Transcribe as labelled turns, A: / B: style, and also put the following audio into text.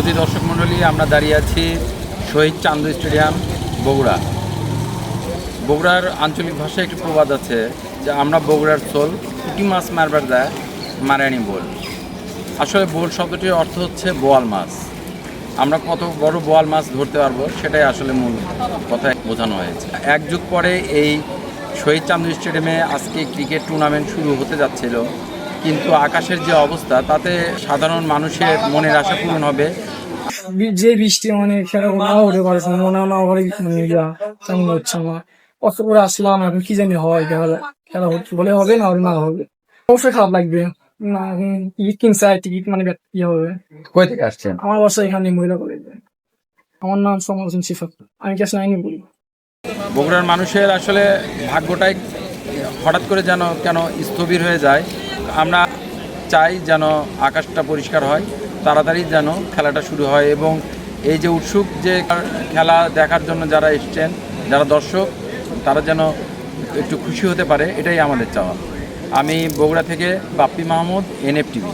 A: সুধী দর্শক মণ্ডলী, আমরা দাঁড়িয়ে আছি শহীদ চান্দু স্টেডিয়াম, বগুড়া। বগুড়ার আঞ্চলিক ভাষায় একটি প্রবাদ আছে যে, আমরা বগুড়ার চোল পুঁটি মাছ মারবার দেয় মারানি বোল। আসলে বোল শব্দটির অর্থ হচ্ছে বোয়াল মাছ। আমরা কত বড় বোয়াল মাছ ধরতে পারব, সেটাই আসলে মূল কথায় বোঝানো হয়েছে। এক যুগ পরে এই শহীদ চান্দু স্টেডিয়ামে আজকে ক্রিকেট টুর্নামেন্ট শুরু হতে যাচ্ছিল। কিন্তু আকাশের যে অবস্থা তাতে সাধারণ মানুষের মনের আশা পূরণ হবে।
B: যে বৃষ্টি মানে খেলা হতে পারে মনে না করে মানে তেমন হচ্ছে আমার কষ্ট করে আসলাম এখন কি জানি হয় খেলা খেলা হচ্ছে বলে হবে না হলে না হবে। অবশ্যই খারাপ লাগবে। না এখন টিকিট কিনছে আর টিকিট মানে ব্যাট- ইয়ে হবে।
A: কই থেকে আসছেন?
B: আমার বাসা এখানে মহিলা কলেজে। আমার নাম সমর হোসেন সিফাত আমি ক্লাস নাইনে পড়ি।
A: বগুড়ার মানুষের আসলে ভাগ্যটাই হঠাৎ করে যেন কেন স্থবির হয়ে যায়। আমরা চাই যেন আকাশটা পরিষ্কার হয়, তাড়াতাড়ি যেন খেলাটা শুরু হয় এবং এই যে উৎসুক যে খেলা দেখার জন্য যারা এসছেন, যারা দর্শক, তারা যেন একটু খুশি হতে পারে, এটাই আমাদের চাওয়া। আমি বগুড়া থেকে বাপ্পি মাহমুদ এনএফটিভি